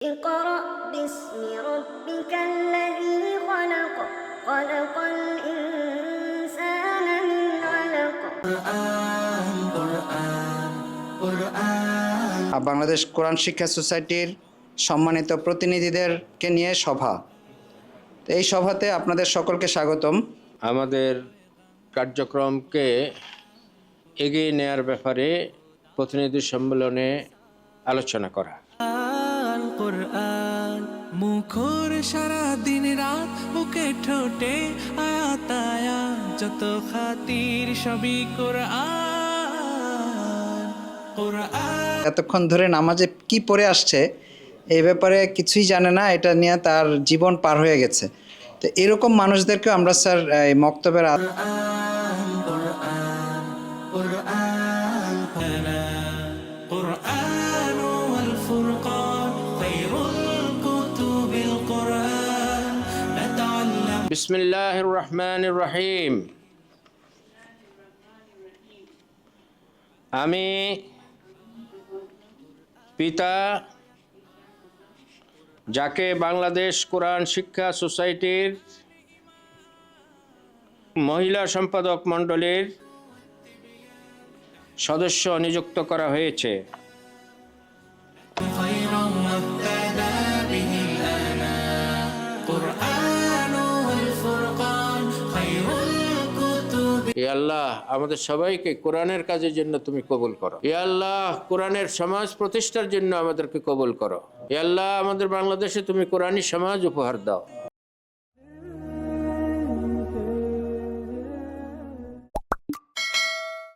اقرأ باسم ربك الذي خلق خلق الإنسان من علق আর বাংলাদেশ কোরআন শিক্ষা সোসাইটির সম্মানিত প্রতিনিধিদেরকে নিয়ে সভা তো এই সভাতে আপনাদের সকলকে স্বাগতম আমাদের কার্যক্রমকে এগিয়ে নেয়ার ব্যাপারে প্রতিনিধি সম্মেলনে আলোচনা করা আল কোরআন মুখর সারা দিন রাত বুকে ঠোঁটে আয়াত আয়াত যত খাতির সবই কোরআন কোরআন এতক্ষণ ধরে নামাজে কি পড়ে আসছে এই ব্যাপারে কিছুই জানে না এটা নিয়ে তার জীবন পার হয়ে গেছে তো এরকম মানুষদেরকে আমরা স্যার এই মক্তবের আ- قرآن والفرقان বিসমিল্লাহ রহমান রহিম আমি পিতা যাকে বাংলাদেশ কোরআন শিক্ষা সোসাইটির মহিলা সম্পাদক মণ্ডলীর সদস্য নিযুক্ত করা হয়েছে। এ আল্লাহ, আমাদের সবাইকে কোরআনের কাজের জন্য তুমি কবুল করো। এ আল্লাহ, কোরআনের সমাজ প্রতিষ্ঠার জন্য আমাদেরকে কবুল করো। এ আল্লাহ, আমাদের বাংলাদেশে তুমি কোরআনী সমাজ উপহার দাও।